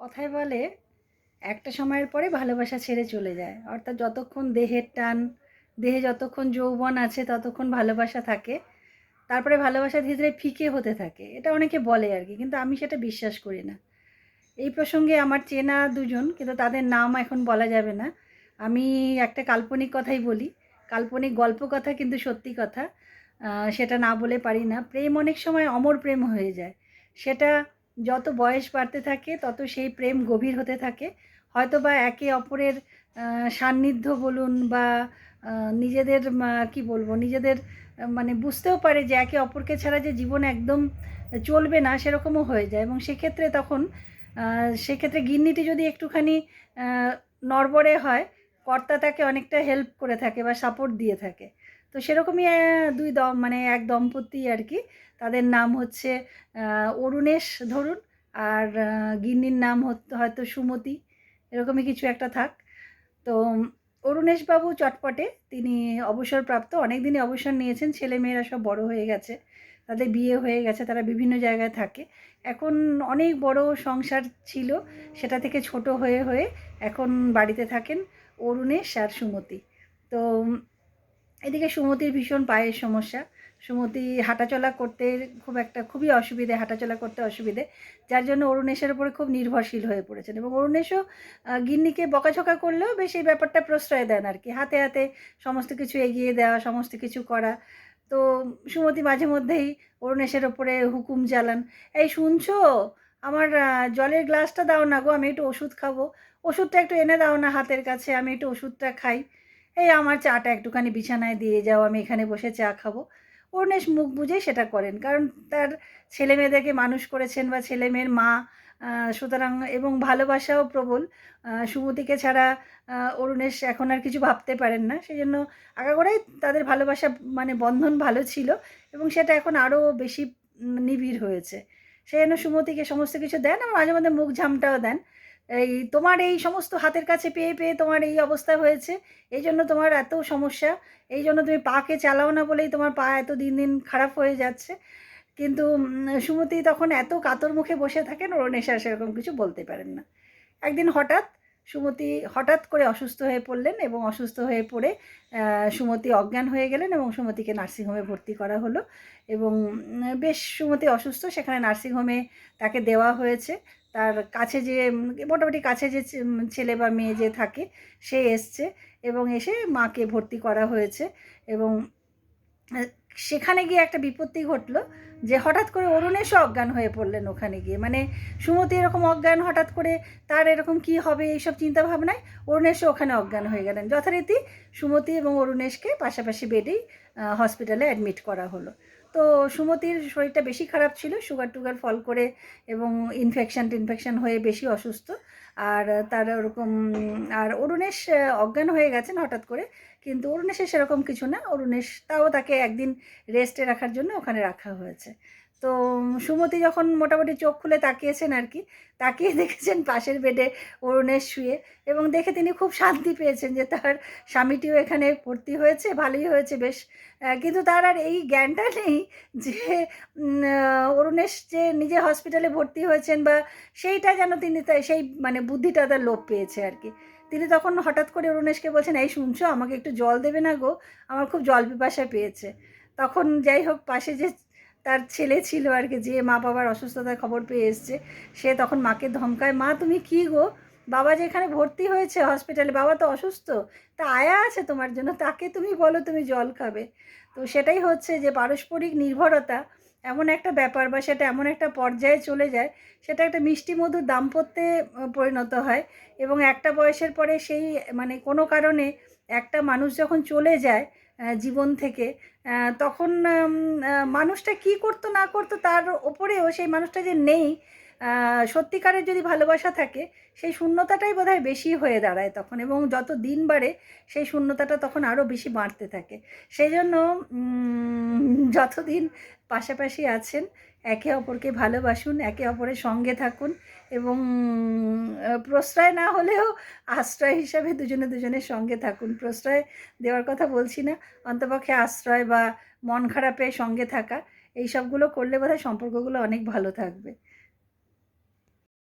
কথায় বলে, একটা সময়ের পরে ভালোবাসা ছেড়ে চলে যায়। অর্থাৎ যতক্ষণ দেহের টান, দেহে যতক্ষণ যৌবন আছে, ততক্ষণ ভালোবাসা থাকে। তারপরে ভালোবাসা ধীরে ধীরে ফিকে হতে থাকে। এটা অনেকে বলে আর কি, কিন্তু আমি সেটা বিশ্বাস করি না। এই প্রসঙ্গে আমার চেনা দুজন, কিন্তু তাদের নাম এখন বলা যাবে না। আমি একটা কাল্পনিক কথাই বলি। কাল্পনিক গল্প কথা কিন্তু সত্যি কথা। সেটা না বলে পারি না। প্রেম অনেক সময় অমর প্রেম হয়ে যায়। সেটা যত বয়স বাড়তে থাকে, তত সেই প্রেম গভীর হতে থাকে। হয়তো বা একে অপরের সান্নিধ্য বলুন বা নিজেদের কি বলব, নিজেদের মানে বুঝতেও পারে যে একে অপরকে ছাড়া যে জীবন একদম চলবে না, সেরকমও হয়ে যায়। এবং সেক্ষেত্রে তখন সেক্ষেত্রে গিন্নিটি যদি একটুখানি নড়বড়ে হয়, কর্তা তাকে অনেকটা হেল্প করে থাকে বা সাপোর্ট দিয়ে থাকে। তো সেরকমই দুই দম মানে এক দম্পতি আর কি তাদের নাম হচ্ছে অরুণেশ ধরুন আর গিন্নির নাম হয়তো সুমতি, এরকমই কিছু একটা থাক। তো অরুণেশবাবু চটপটে, তিনি অবসরপ্রাপ্ত অনেক দিনই অবসর নিয়েছেন, ছেলে মেয়েরা সব বড় হয়ে গেছে, তাদের বিয়ে হয়ে গেছে, তারা বিভিন্ন জায়গায় থাকে। এখন অনেক বড় সংসার ছিল, সেটা থেকে ছোট হয়ে হয়ে এখন বাড়িতে থাকেন অরুণেশ আর সুমতি। তো এদিকে সুমতির ভীষণ পায়ের সমস্যা। সুমতি হাঁটাচলা করতে খুব একটা, খুবই অসুবিধে, হাঁটাচলা করতে অসুবিধে, যার জন্য অরুণেশের উপরে খুব নির্ভরশীল হয়ে পড়েছেন। এবং অরুণেশও গিন্নিকে বকাঝকা করলেও বেশ এই ব্যাপারটা প্রশ্রয় দেন আর কি। হাতে হাতে সমস্ত কিছু এগিয়ে দেওয়া, সমস্ত কিছু করা। তো সুমতি মাঝে মধ্যেই অরুণেশের ওপরে হুকুম জ্বালান এই শুনছো? আমার জলের গ্লাসটা দাও না গো, আমি একটু ওষুধ খাব। ওষুধটা একটু এনে দাও না হাতের কাছে, আমি একটু ওষুধটা খাই। এই আমার চাটা একটুখানি বিছানায় দিয়ে যাও, আমি এখানে বসে চা খাব। অরুণেশ মুখ বুঝেই সেটা করেন, কারণ তার ছেলে মেয়েদেরকে মানুষ করেছেন বা ছেলে মেয়ের মা সুতরাং এবং ভালোবাসাও প্রবল। সুমতিকে ছাড়া অরুণেশ এখন আর কিছু ভাবতে পারেন না। সেই জন্য আগাগোড়াই তাদের ভালোবাসা মানে বন্ধন ভালো ছিল এবং সেটা এখন আরও বেশি নিবিড় হয়েছে। সেই জন্য সুমতিকে সমস্ত কিছু দেন এবং মাঝে মধ্যে মুখ ঝামটাও দেন। এই তোমার এই সমস্ত হাতের কাছে পেয়ে পেয়ে তোমার এই অবস্থা হয়েছে। এই জন্য তোমার এত সমস্যা। এই জন্য তুমি পাকে চালাও না বলেই তোমার পা এত দিন দিন খারাপ হয়ে যাচ্ছে। কিন্তু সুমতি তখন এত কাতর মুখে বসে থাকেন ওর নেশা সেরকম কিছু বলতে পারেন না। একদিন হঠাৎ সুমতি হঠাৎ করে অসুস্থ হয়ে পড়লেন এবং অসুস্থ হয়ে পড়ে সুমতি অজ্ঞান হয়ে গেলেন এবং সুমতিকে নার্সিংহোমে ভর্তি করা হলো। এবং বেশ সুমতি অসুস্থ, সেখানে নার্সিংহোমে তাকে দেওয়া হয়েছে। তার কাছে যে, মোটামুটি কাছে যে ছেলে বা মেয়ে যে থাকে, সে এসছে এবং এসে মাকে ভর্তি করা হয়েছে। এবং সেখানে গিয়ে একটা বিপত্তি ঘটলো। যে হঠাৎ করে অরুণেশও অজ্ঞান হয়ে পড়লেন ওখানে গিয়ে। মানে সুমতি এরকম অজ্ঞান, হঠাৎ করে তার এরকম কি হবে এইসব চিন্তা ভাবনায় অরুণেশও ওখানে অজ্ঞান হয়ে গেলেন। যথারীতি সুমতি এবং অরুণেশকে পাশাপাশি বেডেই হসপিটালে অ্যাডমিট করা হলো। তো সুমতির শরীরটা বেশি খারাপ ছিল সুগার টুগার ফল করে এবং ইনফেকশান টিনফেকশান হয়ে বেশি অসুস্থ। আর তার ওরকম, আর অরুণেশ অজ্ঞান হয়ে গেছেন হঠাৎ করে, কিন্তু অরুণেশের সেরকম কিছু না। অরুণেশ, তাও তাকে একদিন রেস্টে রাখার জন্য ওখানে রাখা হয়েছে। তো সুমতি যখন মোটামুটি চোখ খুলে তাকিয়েছেন আর কি, তাকিয়ে দেখেছেন পাশের বেডে অরুণেশ শুয়ে এবং দেখে তিনি খুব শান্তি পেয়েছেন যে তার স্বামীটিও এখানে ভর্তি হয়েছে, ভালোই হয়েছে বেশ। কিন্তু তার আর এই জ্ঞানটা নেই যে অরুণেশ যে নিজে হসপিটালে ভর্তি হয়েছেন বা সেইটা যেন তিনি সেই মানে বুদ্ধিটা তার লোপ পেয়েছে আর কি। তিনি তখন হঠাৎ করে অরুণেশকে বলছেন, এই শুনছো, আমাকে একটু জল দেবে না গো? আমার খুব জল পিপাসা পেয়েছে। তখন যাই হোক, পাশে যে তার ছেলে ছিল আর কি, যে মা বাবার অসুস্থতার খবর পেয়ে এসছে। সে তখন মাকে ধমকায়, মা, তুমি কি গো? বাবা যে এখানে ভর্তি হয়েছে হসপিটালে বাবা তো অসুস্থ। তা আয়া আছে তোমার জন্য, তাকে তুমি বলো তুমি জল খাবে। তো সেটাই হচ্ছে যে পারস্পরিক নির্ভরতা এমন একটা ব্যাপার বা সেটা এমন একটা পর্যায়ে চলে যায়, সেটা একটা মিষ্টি মধুর দাম্পত্যে পরিণত হয় এবং একটা বয়সের পরে সেই মানে কোনো কারণে একটা মানুষ যখন চলে যায় জীবন থেকে। তখন মানুষটা কি করতো না করতো তার ওপরেও সেই মানুষটা যে নেই সত্যিকারের যদি ভালোবাসা থাকে, সেই শূন্যতাটাই বোধহয় বেশি হয়ে দাঁড়ায় তখন এবং যত দিন বাড়ে, সেই শূন্যতাটা তখন আরও বেশি বাড়তে থাকে। সেই জন্য যতদিন পাশাপাশি আছেন, একে অপরকে ভালোবাসুন, একে অপরের সঙ্গে থাকুন এবং প্রশ্রয় না হলেও আশ্রয় হিসাবে দুজনে দুজনের সঙ্গে থাকুন। প্রশ্রয় দেওয়ার কথা বলছি না, অন্তপক্ষে আশ্রয় বা মন খারাপের সঙ্গে থাকা, এই সবগুলো করলে বোধহয় সম্পর্কগুলো অনেক ভালো থাকবে।